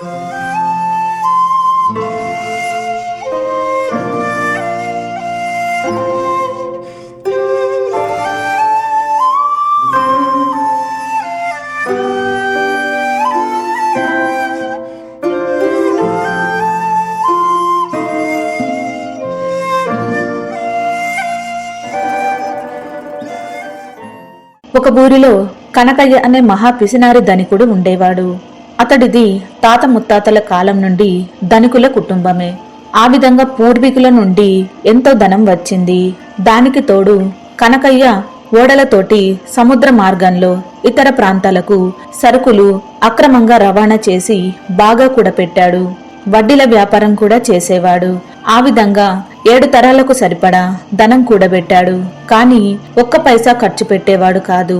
ఒక ఊరిలో కనకయ్య అనే మహా పిసినారి ధనికుడు ఉండేవాడు. అతడిది తాత ముత్తాతల కాలం నుండి ధనికుల కుటుంబమే. ఆ విధంగా పూర్వీకుల నుండి ఎంతో ధనం వచ్చింది. దానికి తోడు కనకయ్య ఓడలతోటి సముద్ర మార్గంలో ఇతర ప్రాంతాలకు సరుకులు అక్రమంగా రవాణా చేసి బాగా కూడపెట్టాడు. వడ్డీల వ్యాపారం కూడా చేసేవాడు. ఆ విధంగా ఏడు తరాలకు సరిపడా ధనం కూడబెట్టాడు. కానీ ఒక్క పైసా ఖర్చు పెట్టేవాడు కాదు.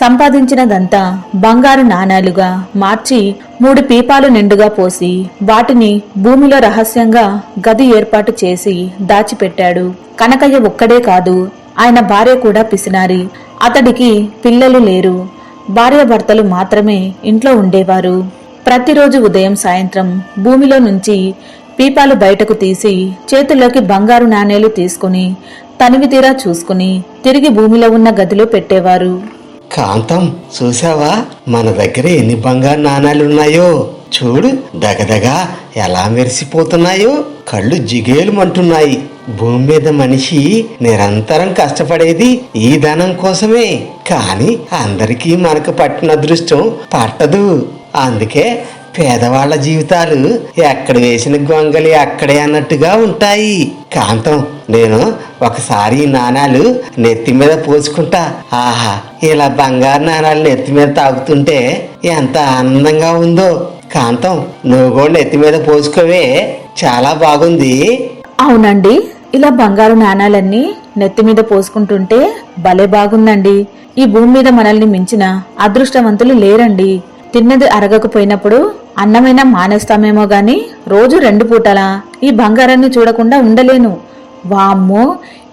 సంపాదించినదంతా బంగారు నాణాలుగా మార్చి మూడు పీపాలు నిండుగా పోసి వాటిని భూమిలో రహస్యంగా గది ఏర్పాటు చేసి దాచిపెట్టాడు. కనకయ్య ఒక్కడే కాదు ఆయన భార్య కూడా పిసినారి. అతడికి పిల్లలు లేరు. భార్యాభర్తలు మాత్రమే ఇంట్లో ఉండేవారు. ప్రతిరోజు ఉదయం సాయంత్రం భూమిలో నుంచి పీపాలు బయటకు తీసి చేతుల్లోకి బంగారు నాణేలు తీసుకుని తనివి తీరా చూసుకుని తిరిగి భూమిలో ఉన్న గదిలో పెట్టేవారు. కాంతం చూసావా మన దగ్గర ఎన్ని బంగారు నాణాలున్నాయో? చూడు దగదగా ఎలా మెరిసిపోతున్నాయో. కళ్ళు జిగేలుమంటున్నాయి. భూమి మీద మనిషి నిరంతరం కష్టపడేది ఈ ధనం కోసమే. కానీ అందరికీ మనకు పట్టిన అదృష్టం పట్టదు. అందుకే పేదవాళ్ళ జీవితాలు ఎక్కడ వేసిన గొంగలి అక్కడే అన్నట్టుగా ఉంటాయి. కాంతం నేను ఒకసారి నాణాలు నెత్తి మీద పోసుకుంటా. ఆహా ఇలా బంగారు నాణాలు నెత్తి మీద తాగుతుంటే ఎంత ఆనందంగా ఉందో. కాంతం నువ్వు కూడా నెత్తి మీద పోసుకోవే. చాలా బాగుంది. అవునండి ఇలా బంగారు నాణాలన్నీ నెత్తి మీద పోసుకుంటుంటే భలే బాగుందండి. ఈ భూమి మీద మనల్ని మించిన అదృష్టవంతులు లేరండి. తిన్నది అరగకపోయినప్పుడు అన్నమైనా మానేస్తామేమో గాని రోజు రెండు పూటలా ఈ బంగారాన్ని చూడకుండా ఉండలేను. వామ్మో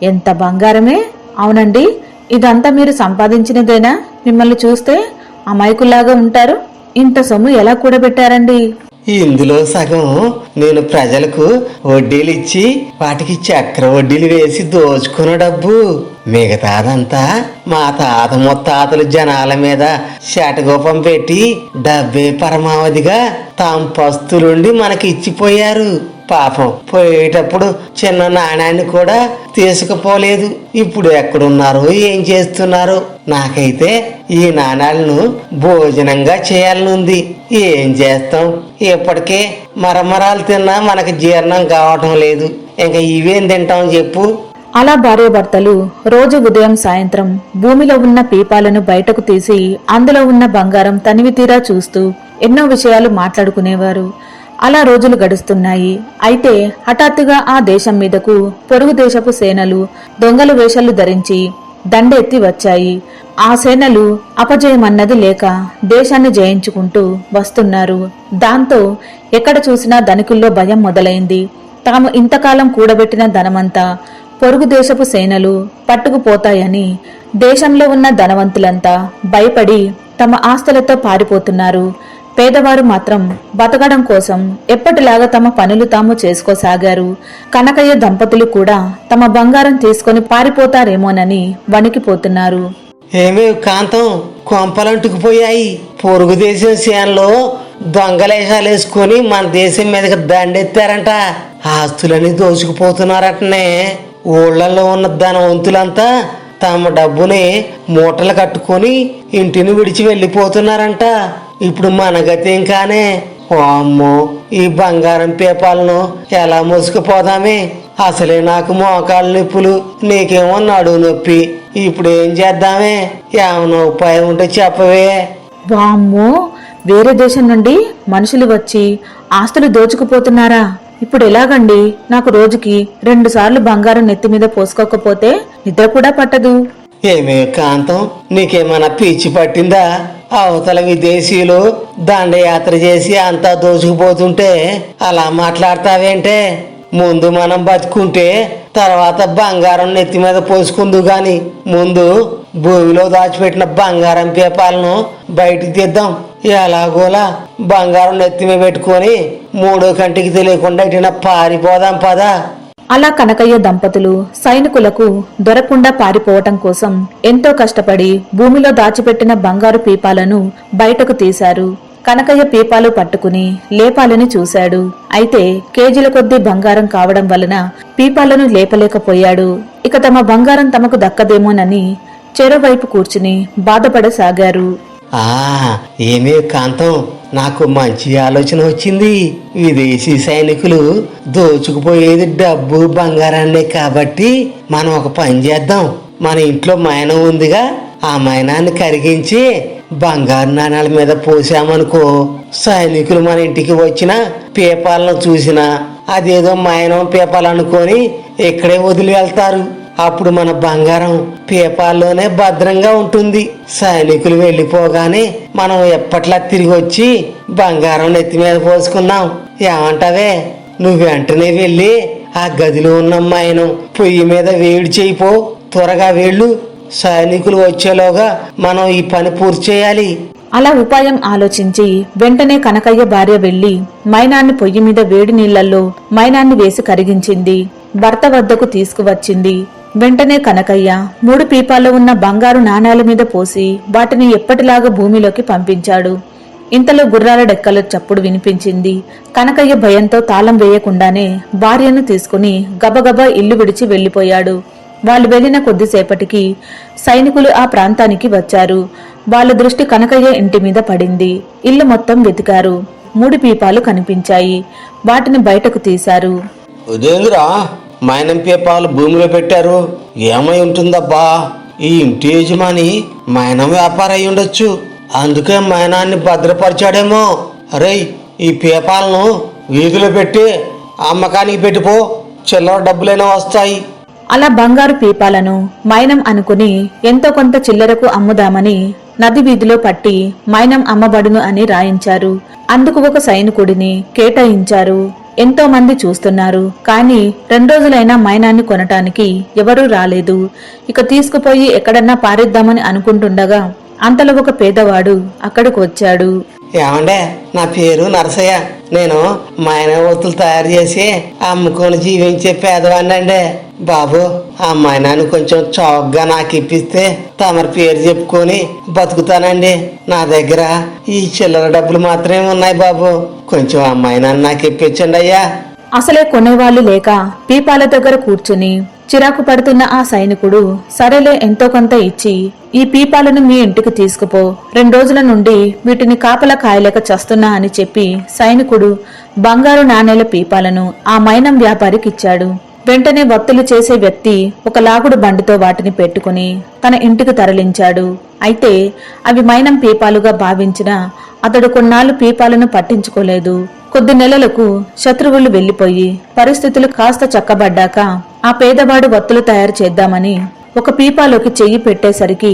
ఎంత బంగారమే. అవునండి ఇదంతా మీరు సంపాదించినదేనా? మిమ్మల్ని చూస్తే అమాయకుల్లాగా ఉంటారు. ఇంత సొమ్ము ఎలా కూడబెట్టారండి? ఇందులో సగం నేను ప్రజలకు వడ్డీలు ఇచ్చి వాటికి చక్ర వడ్డీలు వేసి దోచుకున్న డబ్బు. మిగతాదంతా మా తాత ముత్తాతలు జనాల మీద శటగోపం పెట్టి డబ్బే పరమావధిగా తాము పస్తులుండి మనకి ఇచ్చిపోయారు పాపం పోయేటప్పుడు చిన్న నాణ్యాన్ని కూడా తీసుకుపోలేదు. ఇప్పుడు ఎక్కడున్నారో? ఏం చేస్తున్నారో? నాకైతే ఈ నాణాలను భోజనంగా చేయాలనుంది. ఏం చేస్తాం? ఇప్పటికే మరమరాలు తిన్నా మనకు జీర్ణం కావటం లేదు. ఇంకా ఇవేం తింటాం చెప్పు? అలా భార్యాభర్తలు రోజు ఉదయం సాయంత్రం భూమిలో ఉన్న పీపాలను బయటకు తీసి అందులో ఉన్న బంగారం తనివి తీరా చూస్తూ ఎన్నో విషయాలు మాట్లాడుకునేవారు. అలా రోజులు గడుస్తున్నాయి. అయితే హఠాత్తుగా ఆ దేశం మీదకు పొరుగు దేశపు సేనలు దొంగలు వేషాలు ధరించి దండెత్తి వచ్చాయి. ఆ సేనలు అపజయమన్నది లేక దేశాన్ని జయించుకుంటూ వస్తున్నారు. దాంతో ఎక్కడ చూసినా ధనికుల్లో భయం మొదలైంది. తాము ఇంతకాలం కూడబెట్టిన ధనమంతా పొరుగు దేశపు సేనలు పట్టుకుపోతాయని దేశంలో ఉన్న ధనవంతులంతా భయపడి తమ ఆస్తులతో పారిపోతున్నారు. పేదవారు మాత్రం బతకడం కోసం ఎప్పటిలాగా తమ పనులు తాము చేసుకోసాగారు. కనకయ్య దంపతులు కూడా తమ బంగారం తీసుకొని పారిపోతారేమోనని వణికిపోతున్నారు. ఏమే కాంతం కొంపలంటుకుపోయాయి. పొరుగు దేశం సేనలో దొంగలేషాలేసుకొని మన దేశం మీదకి దండెత్తారంట. ఆస్తులన్నీ దోచుకుపోతున్నారటనే. ఊళ్ళల్లో ఉన్న ధనవంతులంతా తమ డబ్బుని మూటలు కట్టుకొని ఇంటిని విడిచి వెళ్ళిపోతున్నారంట. ఇప్పుడు మన గతి ఇంకానే. అమ్మో ఈ బంగారం పేపాలను ఎలా మోసుకుపోదామే? అసలే నాకు మోకాళ్ళ నొప్పులు నీకేమో నడువు నొప్పి. ఇప్పుడు ఏం చేద్దామే? ఏమైనా ఉపాయం ఉంటే చెప్పవే. వామ్మో వేరే దేశం నుండి మనుషులు వచ్చి ఆస్తులు దోచుకుపోతున్నారా? ఇప్పుడు ఎలాగండి? నాకు రోజుకి రెండు సార్లు బంగారం నెత్తి మీద పోసుకోకపోతే నిద్ర కూడా పట్టదు. ఏమే కాంతం నీకేమైనా పీచి పట్టిందా? అవతల విదేశీయులు దండయాత్ర చేసి అంతా దోచుకుపోతుంటే అలా మాట్లాడతావేంటే? ముందు మనం బతుకుంటే తర్వాత బంగారం నెత్తి మీద పోసుకుందు గాని. ముందు భూమిలో దాచిపెట్టిన బంగారం పేపాలను బయటికి తీద్దాం. ఎలాగోలా బంగారం నెత్తి మీద పెట్టుకొని మూడో కంటికి తెలియకుండా ఇటున పారిపోదాం పదా. అలా కనకయ్య దంపతులు సైనికులకు దొరకకుండా పారిపోవటం కోసం ఎంతో కష్టపడి భూమిలో దాచిపెట్టిన బంగారు పీపాలను బయటకు తీశారు. కనకయ్య పీపాలు పట్టుకుని లేపాలని చూశాడు. అయితే కేజీల కొద్దీ బంగారం కావడం వలన పీపాలను లేపలేకపోయాడు. ఇక తమ బంగారం తమకు దక్కదేమోనని చెరోవైపు కూర్చుని బాధపడసాగారు. ఆ ఏమే కాంతం? నాకు మంచి ఆలోచన వచ్చింది. విదేశీ సైనికులు దోచుకుపోయేది డబ్బు బంగారాన్నే కాబట్టి మనం ఒక పని చేద్దాం. మన ఇంట్లో మైనం ఉందిగా ఆ మైనాన్ని కరిగించి బంగారు నాణాల మీద పోసామనుకో. సైనికులు మన ఇంటికి వచ్చిన పేపాలను చూసినా అదేదో మైనం పేపాలనుకొని ఇక్కడే వదిలి వెళ్తారు. అప్పుడు మన బంగారం పేపాల్లోనే భద్రంగా ఉంటుంది. సైనికులు వెళ్ళిపోగానే మనం ఎప్పట్లా తిరిగి వచ్చి బంగారం నెత్తి మీద పోసుకున్నాం ఏమంటావే? నువ్వు వెంటనే వెళ్ళి ఆ గదిలో ఉన్న అమ్మాయిను పొయ్యి మీద వేడి చేయిపో త్వరగా వెళ్ళు. సైనికులు వచ్చేలోగా మనం ఈ పని పూర్తి చేయాలి. అలా ఉపాయం ఆలోచించి వెంటనే కనకయ్య భార్య వెళ్ళి మైనాన్ని పొయ్యి మీద వేడి నీళ్ళలో మైనాన్ని వేసి కరిగించింది. భర్త వద్దకు తీసుకువచ్చింది. వెంటనే కనకయ్య మూడు పీపాల్లో ఉన్న బంగారు నాణాల మీద పోసి వాటిని ఎప్పటిలాగా భూమిలోకి పంపించాడు. ఇంతలో గుర్రాల డెక్కల చప్పుడు వినిపించింది. కనకయ్య భయంతో తాళం వేయకుండానే భార్యను తీసుకుని గబగబా ఇల్లు విడిచి వెళ్ళిపోయాడు వాళ్ళు వెళ్ళిన కొద్దిసేపటికి సైనికులు ఆ ప్రాంతానికి వచ్చారు. వాళ్ళ దృష్టి కనకయ్య ఇంటి మీద పడింది. ఇల్లు మొత్తం వెతికారు. మూడు పీపాలు కనిపించాయి. వాటిని బయటకు తీశారు. ఉదేంద్రా మైనం భూమిలో పెట్టారు. ఏమై ఉంటుందబ్బా? ఈ ఇంటి యజమాని మైనం వ్యాపారం అయి ఉండొచ్చు. అందుకే మైనాన్ని భద్రపరిచాడేమో. అరే ఈ పేపాలను వీధిలో పెట్టి అమ్మకానికి పెట్టిపో. చిల్లర డబ్బులైనా వస్తాయి. అలా బంగారు పీపాలను మైనం అనుకుని ఎంతో కొంత చిల్లరకు అమ్ముదామని నది వీధిలో పట్టి మైనం అమ్మబడును అని రాయించారు. అందుకు ఒక సైనికుడిని కేటాయించారు. ఎంతో మంది చూస్తున్నారు. కానీ రెండ్రోజులైనా మైనాన్ని కొనటానికి ఎవరూ రాలేదు. ఇక తీసుకుపోయి ఎక్కడన్నా పారిద్దామని అనుకుంటుండగా అంతలో ఒక పేదవాడు అక్కడికి వచ్చాడు. ఏమండే నా పేరు నరసయ్య. నేను మైన ఒత్తులు తయారు చేసి అమ్ముకొని జీవించే పేదవాడిని అండి బాబు ఆ మైనాన్ని కొంచెం చౌకగా నాకు ఇప్పిస్తే తమరి పేరు చెప్పుకొని బతుకుతానండి. నా దగ్గర ఈ చిల్లర డబ్బులు మాత్రమే ఉన్నాయి బాబు. కొంచెం ఆ మైనాన్ని నాకు ఇప్పించండి అయ్యా. అసలే కొనేవాళ్ళు లేక పీపాల దగ్గర కూర్చుని చిరాకు పడుతున్న ఆ సైనికుడు సరేలే ఎంతో కొంత ఇచ్చి ఈ పీపాలను మీ ఇంటికి తీసుకుపో. రెండు రోజుల నుండి వీటిని కాపలా కాయలేక చస్తున్నా అని చెప్పి సైనికుడు బంగారు నాణేల పీపాలను ఆ మైనం వ్యాపారికి ఇచ్చాడు. వెంటనే వత్తులు చేసే వ్యక్తి ఒక లాగుడు బండితో వాటిని పెట్టుకుని తన ఇంటికి తరలించాడు. అయితే అవి మైనం పీపాలుగా భావించిన అతడు కొన్నాళ్ళు పీపాలను పట్టించుకోలేదు. కొద్ది నెలలకు శత్రువులు వెళ్ళిపోయి పరిస్థితులు కాస్త చక్కబడ్డాక ఆ పేదవాడు వత్తులు తయారు చేద్దామని ఒక పీపాలోకి చెయ్యి పెట్టేసరికి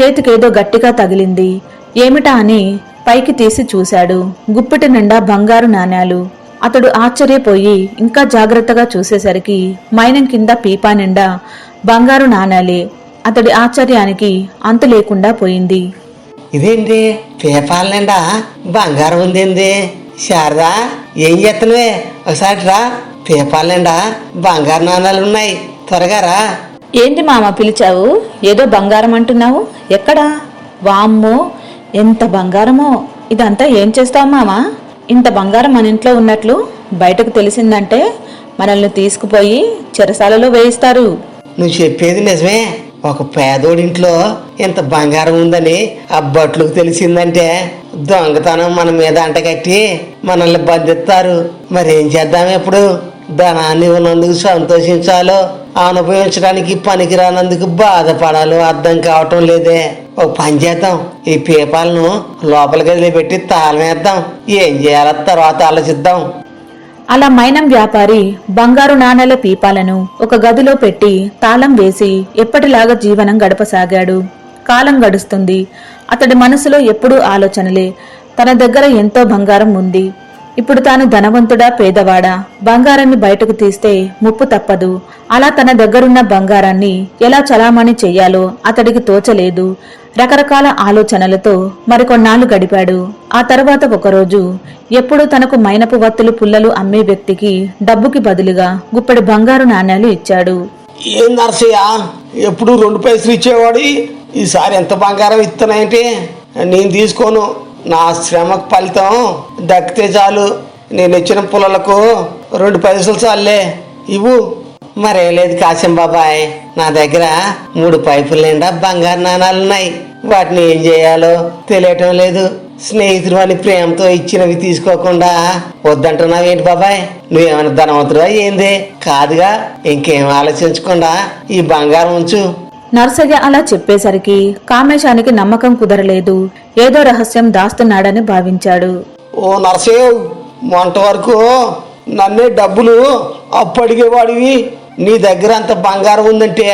చేతికేదో గట్టిగా తగిలింది. ఏమిటా అని పైకి తీసి చూశాడు. గుప్పటి నిండా బంగారు నాణ్యాలు. అతడు ఆశ్చర్యపోయి ఇంకా జాగ్రత్తగా చూసేసరికి మైనం కింద పీపా నిండా బంగారు నాణాలే అతడి ఆశ్చర్యానికి అంతు లేకుండా పోయింది. ఇదేంటి? పేపాల నిండా బంగారం ఉందేంది? శారదా ఏం చేస్తున్నావే? ఒకసారి రా. పేపాల నిండా బంగారు నాణాలు ఉన్నాయి త్వరగా రా. ఏంటి మామ పిలిచావు? ఏదో బంగారం అంటున్నావు? ఎక్కడా? వామ్మో ఎంత బంగారమో. ఇదంతా ఏం చేస్తావు మామ? ఇంత బంగారం మన ఇంట్లో ఉన్నట్లు బయటకు తెలిసిందంటే మనల్ని తీసుకుపోయి చెరసాలలో వేయిస్తారు. నువ్వు చెప్పేది నిజమే. ఒక పేదోడింట్లో ఇంత బంగారం ఉందని ఆ బట్లకు తెలిసిందంటే దొంగతనం మన మీద అంటగట్టి మనల్ని బంధిస్తారు. మరేం చేద్దాం ఇప్పుడు? ధనాన్ని ఉన్నందుకు సంతోషించాలో అనుభవించడానికి పనికిరానందుకు బాధపడాలో అర్థం కావటం లేదే. ఒక పని చేద్దాం ఈ పీపాలను లోపల గదిలో పెట్టి తాళం వేద్దాం. ఏం చేయాలో తర్వాత ఆలోచిద్దాం. అలా మైనం వ్యాపారి బంగారు నాణేల పీపాలను ఒక గదిలో పెట్టి తాళం వేసి ఎప్పటిలాగా జీవనం గడపసాగాడు. కాలం గడుస్తుంది. అతడి మనసులో ఎప్పుడూ ఆలోచనలే. తన దగ్గర ఎంతో బంగారం ఉంది. ఇప్పుడు తాను ధనవంతుడా పేదవాడా? బంగారాన్ని బయటకు తీస్తే ముప్పు తప్పదు. అలా తన దగ్గరున్న బంగారాన్ని ఎలా చలామణి చెయ్యాలో అతడికి తోచలేదు. రకరకాల ఆలోచనలతో మరికొన్నాళ్ళు గడిపాడు. ఆ తర్వాత ఒకరోజు ఎప్పుడూ తనకు మైనపు వత్తులు పుల్లలు అమ్మే వ్యక్తికి డబ్బుకి బదులుగా గుప్పెడు బంగారు నాణేలు ఇచ్చాడు. ఏం నర్సయ్య? ఎప్పుడు రెండు పైసలు ఇచ్చేవాడు? ఈసారి ఎంత బంగారం ఇస్తున్నాయంటే? నేను తీసుకోను. నా శ్రమకు ఫలితం దక్కితే చాలు. నేను ఇచ్చిన పుల్లలకు రెండు పైసలు చాలులే. ఇవ్వు. మరేం లేదు కాశం బాబాయ్. నా దగ్గర మూడు పైపులు నిండా బంగారు నాణాలు ఉన్నాయి. వాటిని ఏం చేయాలో తెలియటం లేదు. స్నేహితుడు అని ప్రేమతో ఇచ్చినవి తీసుకోకుండా వద్దంటున్నావు ఏంటి బాబాయ్? నువ్వేమైనా ధనవంతుడా ఏంది? కాదుగా ఇంకేం ఆలోచించకుండా ఈ బంగారం ఉంచు. నర్సయ్య అలా చెప్పేసరికి కామేశానికి నమ్మకం కుదరలేదు. ఏదో రహస్యం దాస్తున్నాడని భావించాడు. ఓ నరసేవ్ మొంట వరకు నన్నే డబ్బులు అప్పు అడిగేవాడివి నీ దగ్గర అంత బంగారం ఉందంటే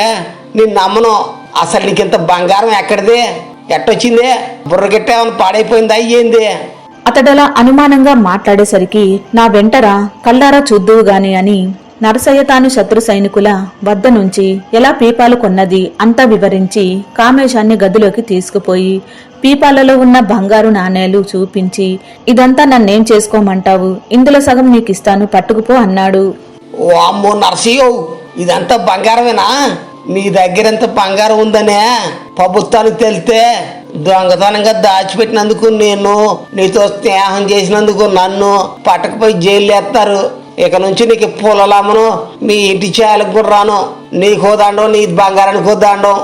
నేను నమ్మను. అసలు నీకు ఇంత బంగారం ఎక్కడిదే? ఎట్టొచ్చిందే? బుర్రగెట్టేమన్నా పాడైపోయిందా? అయ్యింది అతడలా అనుమానంగా మాట్లాడేసరికి నా వెంటరా కల్లారా చూద్దువు గాని అని నరసయ్య తాను శత్రు సైనికుల వద్ద నుంచి ఎలా పీపాలు కొన్నది అంతా వివరించి కామేశాన్ని గదిలోకి తీసుకుపోయి పీపాలలో ఉన్న బంగారు నాణేలు చూపించి ఇదంతా నన్నేం చేసుకోమంటావు? ఇందులో సగం నీకిస్తాను పట్టుకుపో అన్నాడు. ఓ అమ్మో ఇదంతా బంగారమేనా? నీ దగ్గర ఎంత బంగారం ఉందనే ప్రభుత్వానికి తెలితే దొంగతనంగా దాచిపెట్టినందుకు నేను నీతో స్నేహం చేసినందుకు నన్ను పట్టకపోయి జైలు వేస్తారు ఇక నుంచి నీకు పూలలు అమ్మను మీ ఇంటి చేయాలకు కూడా రాను. నీకు హోదాండం నీ బంగారానికి హోదాండం.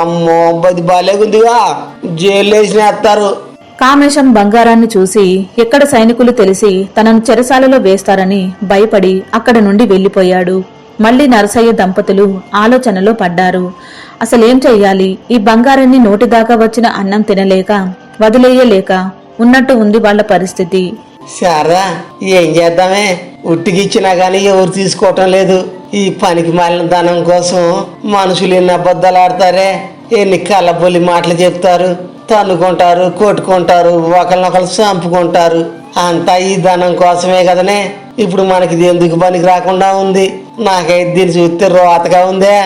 అమ్మో బది బాలేగుందిగా జైలు కామేశం బంగారాన్ని చూసి ఎక్కడ సైనికులు తెలిసి తనను చెరసాలలో వేస్తారని భయపడి అక్కడ నుండి వెళ్ళిపోయాడు మళ్ళీ నరసయ్య దంపతులు ఆలోచనలో పడ్డారు. అసలేం చెయ్యాలి? ఈ బంగారాన్ని నోటిదాకా వచ్చిన అన్నం తినలేక వదిలేయలేక ఉన్నట్టు ఉంది వాళ్ళ పరిస్థితి. శారదా ఏం చేద్దామే? ఉట్టికిచ్చినా కానీ ఎవరు తీసుకోవటం లేదు. ఈ పనికి మాలిన ధనం కోసం మనుషులు ఎన్ని అబద్ధాలు ఆడతారే? ఎన్ని కళ్ళబొల్లి మాటలు చెప్తారు? తన్నుకుంటారు కొట్టుకుంటారు ఒకరినొకరు చంపుకుంటారు. అంతా ఈ ధనం కోసమే కదనే? ఇప్పుడు మనకి ఇది ఎందుకు పనికి రాకుండా ఉంది? నాకైతే దీన్ని చూస్తే రోతగా ఉందే.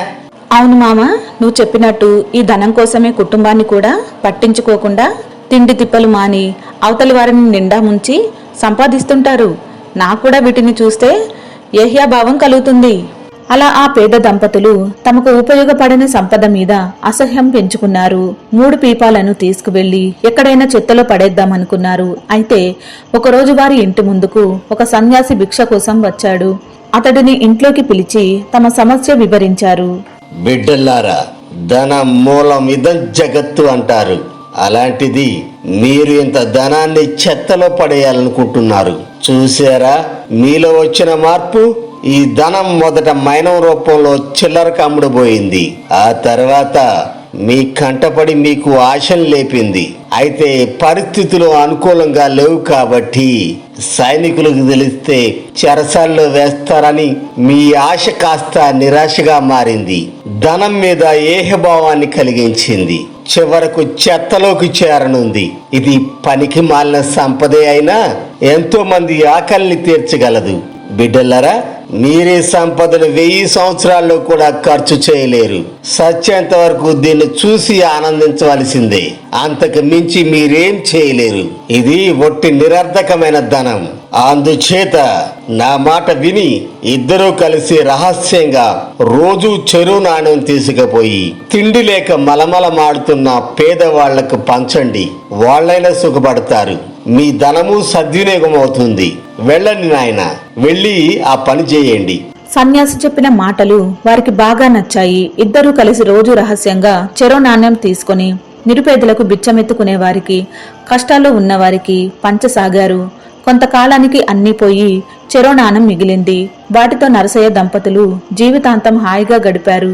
అవును మామ నువ్వు చెప్పినట్టు ఈ ధనం కోసమే కుటుంబాన్ని కూడా పట్టించుకోకుండా తిండి తిప్పలు మాని అవతలి వారిని నిండా ముంచి సంపాదిస్తుంటారు. నాకు కూడా వీటిని చూస్తే యహ్యాభావం కలుగుతుంది. అలా ఆ పేద దంపతులు తమకు ఉపయోగపడని సంపద మీద అసహ్యం పెంచుకున్నారు. మూడు పీపాలను తీసుకువెళ్ళి ఎక్కడైనా చెత్తలో పడేద్దామనుకున్నారు. అయితే ఒకరోజు వారి ఇంటి ముందుకు ఒక సన్యాసి భిక్ష కోసం వచ్చాడు. అతడిని ఇంట్లోకి పిలిచి తమ సమస్య వివరించారు. బిడ్డల్లారా ధన మూలం ఇదం జగత్తు అంటారు. అలాంటిది మీరు ఇంత ధనాన్ని చెత్తలో పడేయాలనుకుంటున్నారు. చూసారా మీలో వచ్చిన మార్పు ఈ ధనం మొదట మైనం రూపంలో చిల్లరకు అమ్ముడుపోయింది ఆ తర్వాత మీ కంటపడి మీకు ఆశలు లేపింది. అయితే పరిస్థితులు అనుకూలంగా లేవు కాబట్టి సైనికులకు తెలిస్తే చెరసాల్లో వేస్తారని మీ ఆశ కాస్త నిరాశగా మారింది. ధనం మీద ఏహభావాన్ని కలిగించింది. చివరకు చెత్తలోకి చేరనుంది. ఇది పనికి మాలిన సంపదే అయినా ఎంతో మంది ఆకలిని తీర్చగలదు. బిడ్డలరా మీరే సంపదను వెయ్యి సంవత్సరాల్లో కూడా ఖర్చు చేయలేరు. సత్యంత వరకు దీన్ని చూసి ఆనందించవలసిందే. అంతకు మించి మీరేం చేయలేరు. ఇది ఒట్టి నిరర్ధకమైన ధనం. అందుచేత నా మాట విని ఇద్దరూ కలిసి రహస్యంగా రోజు చెరువు నాణ్యం తీసుకుపోయి తిండి లేక మలమలమాడుతున్న పేదవాళ్ళకు పంచండి. వాళ్ళైనా సుఖపడతారు. మీ ధనము సద్వినియోగం అవుతుంది. వెళ్ళండి నాయన. వెళ్ళి ఆ పని చేయండి. సన్యాసి చెప్పిన మాటలు వారికి బాగా నచ్చాయి. ఇద్దరూ కలిసి రోజు రహస్యంగా చెరో నాణ్యం తీసుకొని నిరుపేదలకు బిచ్చమెత్తుకునే వారికి కష్టాల్లో ఉన్నవారికి పంచసాగారు. కొంతకాలానికి అన్నీ పోయి చెరో నాణం మిగిలింది. వాటితో నరసయ్య దంపతులు జీవితాంతం హాయిగా గడిపారు.